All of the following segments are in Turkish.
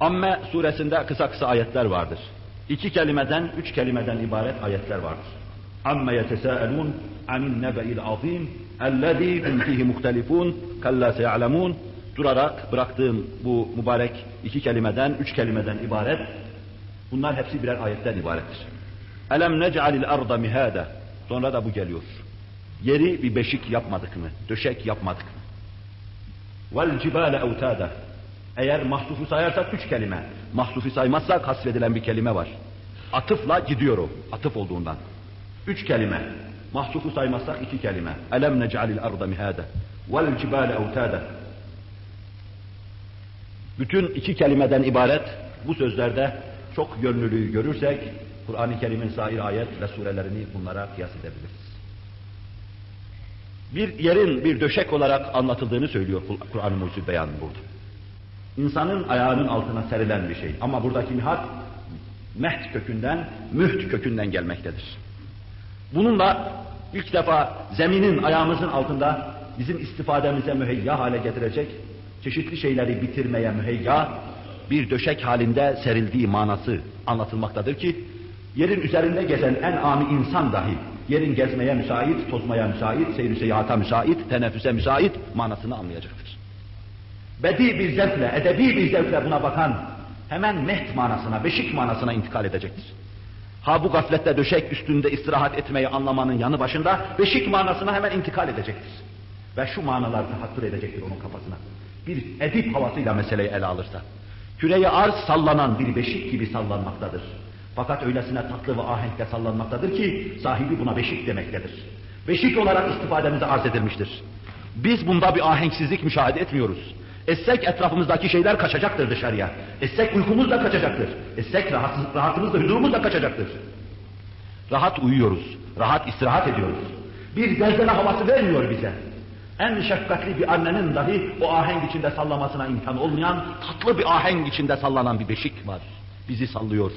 Amme suresinde kısa kısa ayetler vardır. İki kelimeden, üç kelimeden ibaret ayetler vardır. Amme yetesâelûn anin nebe'il azîm ellezî hum fîhî muhtelifûn kallâ seyalemûn durarak bıraktığım bu mübarek iki kelimeden, üç kelimeden ibaret bunlar hepsi birer ayetten ibarettir. Elem nec'alil arda mihâda sonra da bu geliyor. Yeri bir beşik yapmadık mı? Döşek yapmadık mı? Vel cibâle evtâda eğer mahsufu sayarsak üç kelime. Mahsufu saymazsak hasredilen bir kelime var. Atıfla gidiyor o. Atıf olduğundan. Üç kelime. Mahsufu saymazsak iki kelime. Elem nec'alil arda mihâde. Vel cibâle evtâde. Bütün iki kelimeden ibaret bu sözlerde çok yönlülüğü görürsek Kur'an-ı Kerim'in sair ayet ve surelerini bunlara kıyas edebiliriz. Bir yerin bir döşek olarak anlatıldığını söylüyor Kur'an-ı Mucizül Beyan burada. İnsanın ayağının altına serilen bir şey. Ama buradaki mihat meht kökünden, müht kökünden gelmektedir. Bununla ilk defa zeminin ayağımızın altında bizim istifademize müheyya hale getirecek, çeşitli şeyleri bitirmeye müheyya bir döşek halinde serildiği manası anlatılmaktadır ki, yerin üzerinde gezen en ami insan dahi yerin gezmeye müsait, tozmaya müsait, seyir seyahata müsait, teneffüse müsait manasını anlayacaktır. Bedi bir zevkle, edebi bir zevkle buna bakan hemen meht manasına, beşik manasına intikal edecektir. Ha bu gaflette döşek üstünde istirahat etmeyi anlamanın yanı başında beşik manasına hemen intikal edecektir. Ve şu manalar tahattür edecektir onun kafasına. Bir edip havasıyla meseleyi ele alırsa. Küreyi arz sallanan bir beşik gibi sallanmaktadır. Fakat öylesine tatlı ve ahenkle sallanmaktadır ki sahibi buna beşik demektedir. Beşik olarak istifademize arz edilmiştir. Biz bunda bir ahenksizlik müşahede etmiyoruz. Essek etrafımızdaki şeyler kaçacaktır dışarıya. Essek uykumuz da kaçacaktır. Essek rahatsız, rahatımız da huzurumuz da kaçacaktır. Rahat uyuyoruz. Rahat istirahat ediyoruz. Bir zelzele havası vermiyor bize. En şefkatli bir annenin dahi o ahenk içinde sallamasına imkan olmayan tatlı bir ahenk içinde sallanan bir beşik var. Bizi sallıyor.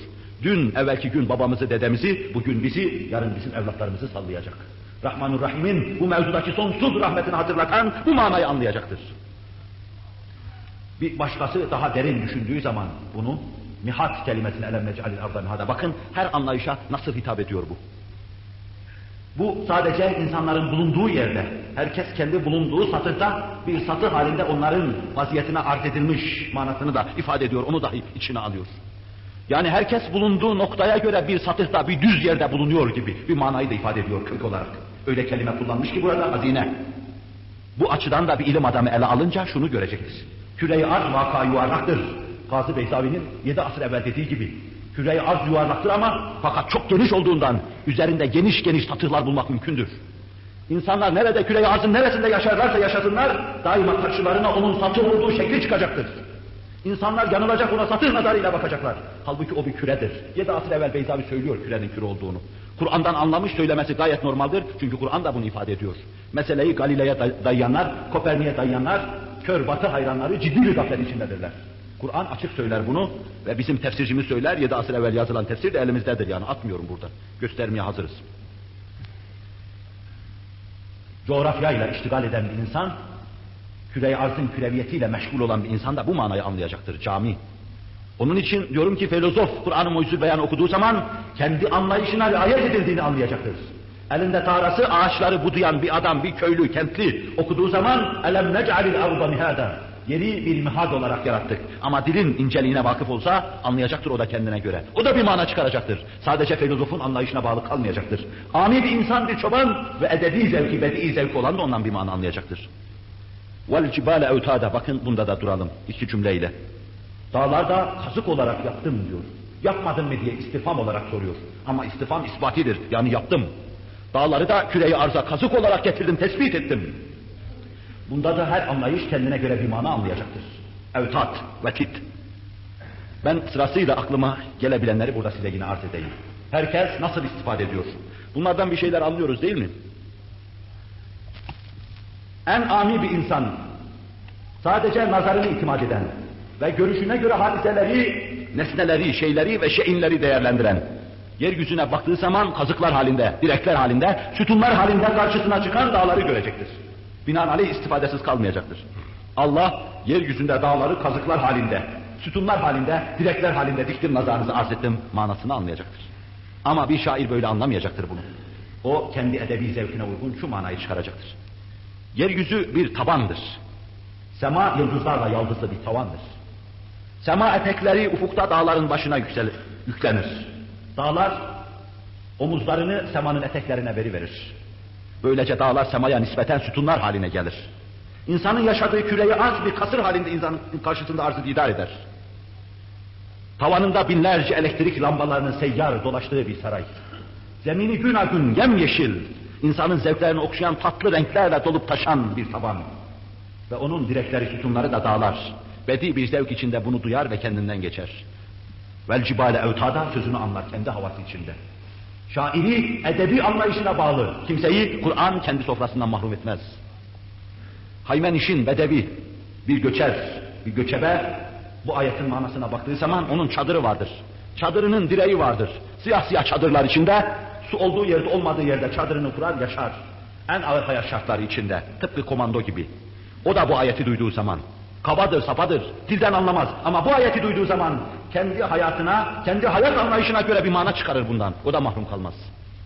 Dün evvelki gün babamızı dedemizi, bugün bizi, yarın bizim evlatlarımızı sallayacak. Rahmanur Rahim'in bu mevzudaki sonsuz rahmetini hatırlatan bu manayı anlayacaktır. Bir başkası daha derin düşündüğü zaman bunu mihat kelimesini elem necalil arda mihada. Bakın her anlayışa nasıl hitap ediyor bu. Bu sadece insanların bulunduğu yerde, herkes kendi bulunduğu satırda bir satı halinde onların vaziyetine arz edilmiş manasını da ifade ediyor, onu dahi içine alıyor. Yani herkes bulunduğu noktaya göre bir satıhta, bir düz yerde bulunuyor gibi bir manayı da ifade ediyor kök olarak. Öyle kelime kullanmış ki burada hazine. Bu açıdan da bir ilim adamı ele alınca şunu göreceksiniz. Küre-i arz vaka yuvarlaktır. Gazi Beyzavi'nin yedi asır evvel dediği gibi. Küre-i arz yuvarlaktır ama fakat çok geniş olduğundan üzerinde geniş geniş satıhlar bulmak mümkündür. İnsanlar nerede küre-i arzın neresinde yaşarlarsa yaşasınlar daima karşılarına onun satır olduğu şekli çıkacaktır. İnsanlar yanılacak ona satır nazarıyla bakacaklar. Halbuki o bir küredir. Yedi asır evvel Beyzavi söylüyor kürenin küre olduğunu. Kur'an'dan anlamış söylemesi gayet normaldir. Çünkü Kur'an da bunu ifade ediyor. Meseleyi Galile'ye dayayanlar, Kopernik'e dayayanlar, kör batı hayranları ciddi bir gaflet içindedirler. Kur'an açık söyler bunu ve bizim tefsircimiz söyler. Yedi asır evvel yazılan tefsir de elimizdedir yani atmıyorum burada. Göstermeye hazırız. Coğrafyayla iştigal eden bir insan, küre arzın küreviyetiyle meşgul olan bir insan da bu manayı anlayacaktır. Cami. Onun için diyorum ki filozof Kur'an-ı Mucizül Beyan okuduğu zaman kendi anlayışına riayet edildiğini anlayacaktır. Elinde tarası ağaçları budayan bir adam, bir köylü, kentli okuduğu zaman elem nec'alil arda mihada. Yeri bir mihad olarak yarattık. Ama dilin inceliğine vakıf olsa anlayacaktır o da kendine göre. O da bir mana çıkaracaktır. Sadece filozofun anlayışına bağlı kalmayacaktır. Ami bir insan, bir çoban ve edebi zevki, bedi zevki olan da ondan bir mana anlayacaktır. Vel cibale evtada. Bakın bunda da duralım iki cümleyle. Dağlarda kazık olarak yaptım diyor. Yapmadın mı diye istifam olarak soruyor. Ama istifam isbatidir. Yani yaptım. Dağları da küreyi arza kazık olarak getirdim, tespit ettim. Bunda da her anlayış kendine göre bir mana anlayacaktır. Evtat, vetit. Ben sırasıyla aklıma gelebilenleri burada size yine arz edeyim. Herkes nasıl istifade ediyor? Bunlardan bir şeyler anlıyoruz değil mi? En ami bir insan, sadece nazarını itimat eden ve görüşüne göre hadiseleri, nesneleri, şeyleri ve şeyinleri değerlendiren, yeryüzüne baktığı zaman kazıklar halinde, direkler halinde, sütunlar halinde karşısına çıkan dağları görecektir. Binaenaleyh istifadesiz kalmayacaktır. Allah yeryüzünde dağları kazıklar halinde, sütunlar halinde, direkler halinde diktim nazarınızı arz ettim manasını anlayacaktır. Ama bir şair böyle anlamayacaktır bunu. O kendi edebi zevkine uygun şu manayı çıkaracaktır. Yeryüzü bir tabandır. Sema yıldızlarla yaldızlı bir tavandır. Sema etekleri ufukta dağların başına yükselir, yüklenir. Dağlar omuzlarını semanın eteklerine veriverir. Böylece dağlar semaya nispeten sütunlar haline gelir. İnsanın yaşadığı küreyi az bir kasır halinde insanın karşısında arz idare eder. Tavanında binlerce elektrik lambalarının seyyar dolaştığı bir saray. Zemini gün a gün yemyeşil, insanın zevklerini okşayan tatlı renklerle dolup taşan bir tavan. Ve onun direkleri sütunları da dağlar. Bedi bir zevk içinde bunu duyar ve kendinden geçer. Vel cibale evtada sözünü anlar kendi havası içinde. Şairi edebi anlayışına bağlı. Kimseyi Kur'an kendi sofrasından mahrum etmez. Haymen işin bedevi bir göçer, bir göçebe bu ayetin manasına baktığı zaman onun çadırı vardır. Çadırının direği vardır. Siyah siyah çadırlar içinde su olduğu yerde olmadığı yerde çadırını kurar yaşar. En ağır hayat şartları içinde. Tıpkı komando gibi. O da bu ayeti duyduğu zaman kabadır, sapadır, dilden anlamaz. Ama bu ayeti duyduğu zaman kendi hayatına, kendi hayat anlayışına göre bir mana çıkarır bundan. O da mahrum kalmaz.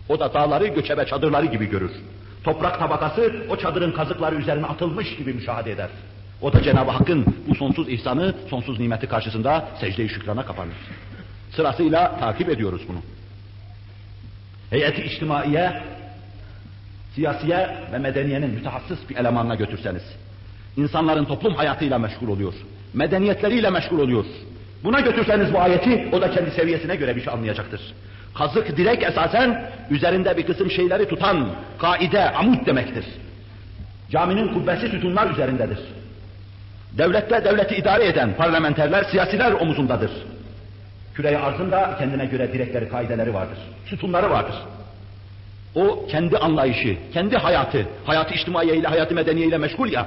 O da dağları göçebe çadırları gibi görür. Toprak tabakası o çadırın kazıkları üzerine atılmış gibi müşahede eder. O da Cenab-ı Hakk'ın bu sonsuz ihsanı, sonsuz nimeti karşısında secde-i şükrana kapanır. Sırasıyla takip ediyoruz bunu. Heyeti içtimaiye, siyasiye ve medeniyenin mütehassıs bir elemanına götürseniz, insanların toplum hayatıyla meşgul oluyor, medeniyetleriyle meşgul oluyor. Buna götürseniz bu ayeti, o da kendi seviyesine göre bir şey anlayacaktır. Kazık direk esasen üzerinde bir kısım şeyleri tutan kaide, amut demektir. Caminin kubbesi sütunlar üzerindedir. Devlette devleti idare eden parlamenterler, siyasiler omuzundadır. Küre-i kendine göre direkleri, kaideleri vardır. Sütunları vardır. O kendi anlayışı, kendi hayatı, hayatı içtimaiye ile, hayatı medeniye ile meşgul ya.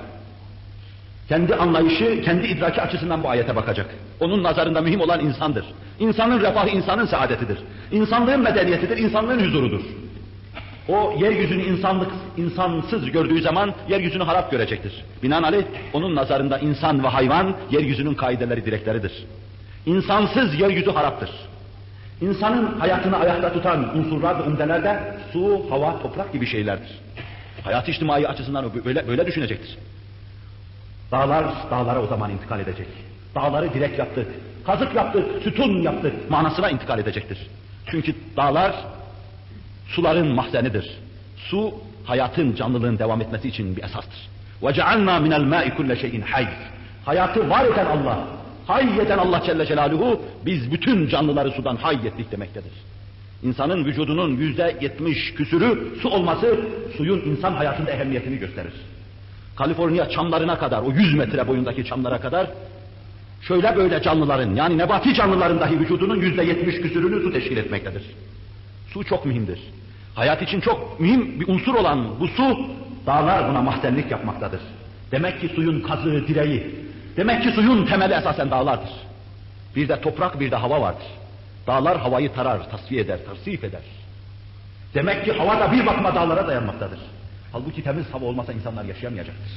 Kendi anlayışı, kendi idraki açısından bu ayete bakacak. Onun nazarında mühim olan insandır. İnsanın refahı insanın saadetidir. İnsanlığın medeniyetidir, insanlığın huzurudur. O yeryüzünü insanlık, insansız gördüğü zaman yeryüzünü harap görecektir. Binaenaleyh onun nazarında insan ve hayvan yeryüzünün kaideleri, direkleridir. İnsansız yeryüzü haraptır. İnsanın hayatını ayakta tutan unsurlar ve umdeler de su, hava, toprak gibi şeylerdir. Hayat içtimai açısından böyle, böyle düşünecektir. Dağlar, dağlara o zaman intikal edecek. Dağları direk yaptık, kazık yaptık, sütun yaptık manasına intikal edecektir. Çünkü dağlar suların mahzenidir. Su, hayatın, canlılığın devam etmesi için bir esastır. وَجَعَلْنَا مِنَ الْمَاءِ كُلَّ şeyin hayy. Hayatı var eden Allah, hay eden Allah Celle Celaluhu, biz bütün canlıları sudan hay ettik demektedir. İnsanın vücudunun yüzde yetmiş küsürü su olması, suyun insan hayatında ehemmiyetini gösterir. Kaliforniya çamlarına kadar, o yüz metre boyundaki çamlara kadar, şöyle böyle canlıların, yani nebati canlıların dahi vücudunun yüzde yetmiş küsürünü su teşkil etmektedir. Su çok mühimdir. Hayat için çok mühim bir unsur olan bu su, dağlar buna mahzenlik yapmaktadır. Demek ki suyun kazığı, direği, demek ki suyun temeli esasen dağlardır. Bir de toprak, bir de hava vardır. Dağlar havayı tarar, tasfiye eder, tarsif eder. Demek ki hava da bir bakıma dağlara dayanmaktadır. Halbuki temiz hava olmasa insanlar yaşayamayacaktır.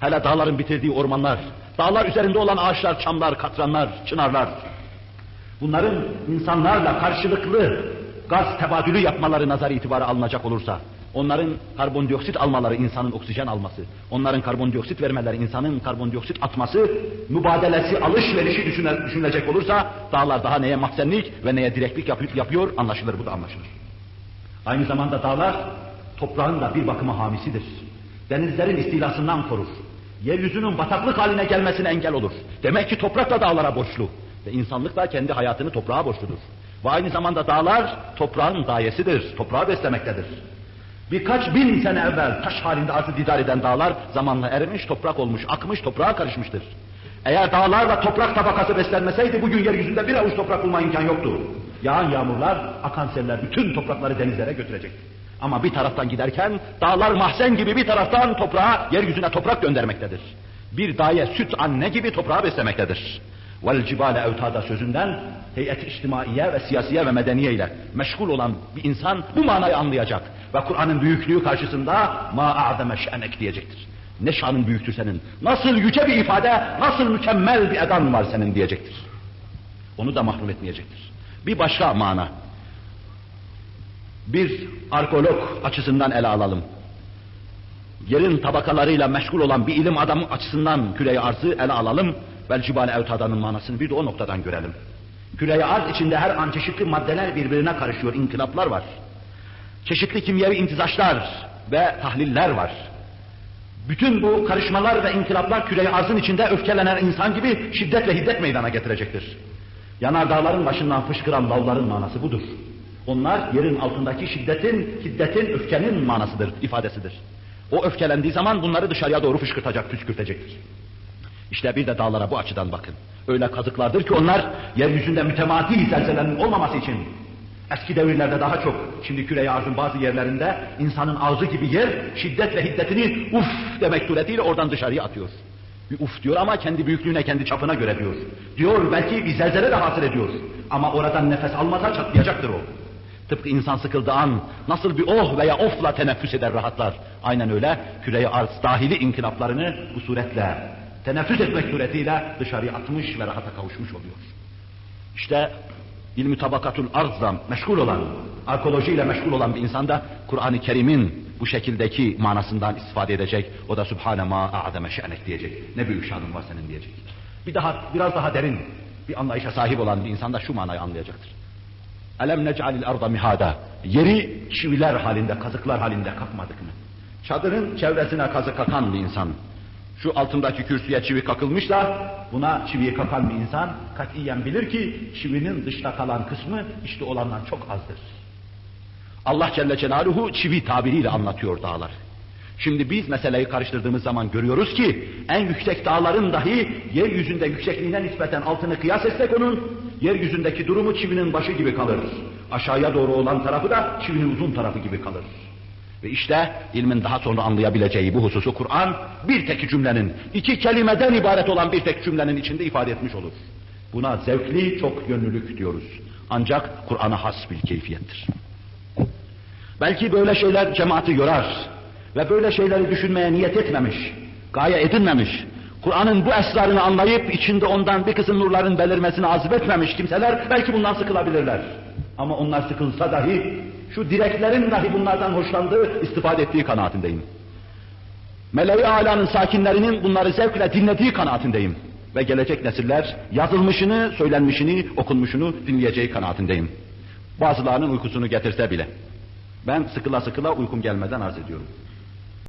Hele dağların bitirdiği ormanlar, dağlar üzerinde olan ağaçlar, çamlar, katranlar, çınarlar. Bunların insanlarla karşılıklı gaz tebadülü yapmaları nazar itibarı alınacak olursa, onların karbondioksit almaları insanın oksijen alması, onların karbondioksit vermeleri insanın karbondioksit atması, mübadelesi, alışverişi düşünülecek olursa, dağlar daha neye mahzenlik ve neye direklik yapıyor, anlaşılır, bu da anlaşılır. Aynı zamanda dağlar, toprağın da bir bakıma hamisidir. Denizlerin istilasından korur. Yeryüzünün bataklık haline gelmesine engel olur. Demek ki toprak da dağlara borçlu. Ve insanlık da kendi hayatını toprağa borçludur. Ve aynı zamanda dağlar toprağın dayesidir, toprağı beslemektedir. Birkaç bin sene evvel taş halinde arzı didar eden dağlar zamanla erimiş, toprak olmuş, akmış, toprağa karışmıştır. Eğer dağlarla toprak tabakası beslenmeseydi bugün yeryüzünde bir avuç toprak bulma imkan yoktu. Yağan yağmurlar, akan seller bütün toprakları denizlere götürecekti. Ama bir taraftan giderken dağlar mahzen gibi bir taraftan toprağa, yeryüzüne toprak göndermektedir. Bir daye süt anne gibi toprağı beslemektedir. Vel cibale evtada sözünden heyet içtimaiye ve siyasiye ve medeniye ile meşgul olan bir insan bu manayı anlayacak ve Kur'an'ın büyüklüğü karşısında ma a'zeme şe'nek diyecektir. Ne şanın büyüktür senin. Nasıl yüce bir ifade, nasıl mükemmel bir edan var senin diyecektir. Onu da mahrum etmeyecektir. Bir başka mana. Bir arkeolog açısından ele alalım. Yerin tabakalarıyla meşgul olan bir ilim adamı açısından küreyi arzı ele alalım. Vel cibane evtadanın manasını bir de o noktadan görelim. Küreyi arz içinde her an çeşitli maddeler birbirine karışıyor, inkılaplar var. Çeşitli kimyevi intizaçlar ve tahliller var. Bütün bu karışmalar ve inkılaplar küreyi arzın içinde öfkelenen insan gibi şiddet ve hiddet meydana getirecektir. Yanardağların başından fışkıran lavların manası budur. Onlar yerin altındaki şiddetin, hiddetin, öfkenin manasıdır, ifadesidir. O öfkelendiği zaman bunları dışarıya doğru fışkırtacak, püskürtecektir. İşte bir de dağlara bu açıdan bakın. Öyle kazıklardır ki onlar yeryüzünde mütemadi zelzelenin olmaması için eski devirlerde daha çok, şimdi küre arzın bazı yerlerinde insanın ağzı gibi yer şiddet ve hiddetini uf demek suretiyle oradan dışarıya atıyor. Bir uf diyor ama kendi büyüklüğüne, kendi çapına göre diyor. Diyor belki bir zelzele de hasıl ediyor. Ama oradan nefes almasa çatlayacaktır o. Tıpkı insan sıkıldığı an nasıl bir oh veya ofla teneffüs eder rahatlar. Aynen öyle küre arz dahili inkılaplarını bu suretle teneffüs etmek suretiyle dışarıya atmış ve rahata kavuşmuş oluyor. İşte ilmi tabakatul arzla meşgul olan, arkeolojiyle meşgul olan bir insan da Kur'an-ı Kerim'in bu şekildeki manasından istifade edecek. O da Sübhane ma a'zeme şe'nek diyecek. Ne büyük şanın var senin diyecek. Bir daha, biraz daha derin bir anlayışa sahip olan bir insan da şu manayı anlayacaktır. Elem nec'alil arda mihada. Yeri çiviler halinde, kazıklar halinde kakmadık mı? Çadırın çevresine kazık kakan bir insan. Şu altındaki kürsüye çivi kakılmış da buna çiviyi kakan bir insan katiyen bilir ki çivinin dışta kalan kısmı işte olandan çok azdır. Allah Celle Celaluhu çivi tabiriyle anlatıyor dağlar. Şimdi biz meseleyi karıştırdığımız zaman görüyoruz ki en yüksek dağların dahi yeryüzünde yüksekliğine nispeten altını kıyas etsek onun yeryüzündeki durumu çivinin başı gibi kalır. Aşağıya doğru olan tarafı da çivinin uzun tarafı gibi kalır. Ve işte ilmin daha sonra anlayabileceği bu hususu Kur'an bir tek cümlenin, iki kelimeden ibaret olan bir tek cümlenin içinde ifade etmiş olur. Buna zevkli çok yönlülük diyoruz. Ancak Kur'an'a has bir keyfiyettir. Belki böyle şeyler cemaati yorar ve böyle şeyleri düşünmeye niyet etmemiş, gaye edinmemiş, Kur'an'ın bu esrarını anlayıp içinde ondan bir kısım nurların belirmesini azip etmemiş kimseler belki bundan sıkılabilirler. Ama onlar sıkılsa dahi şu direklerin dahi bunlardan hoşlandığı, istifade ettiği kanaatindeyim. Meleği alanın sakinlerinin bunları zevkle dinlediği kanaatindeyim. Ve gelecek nesiller yazılmışını, söylenmişini, okunmuşunu dinleyeceği kanaatindeyim. Bazılarının uykusunu getirse bile. Ben sıkıla sıkıla uykum gelmeden arz ediyorum.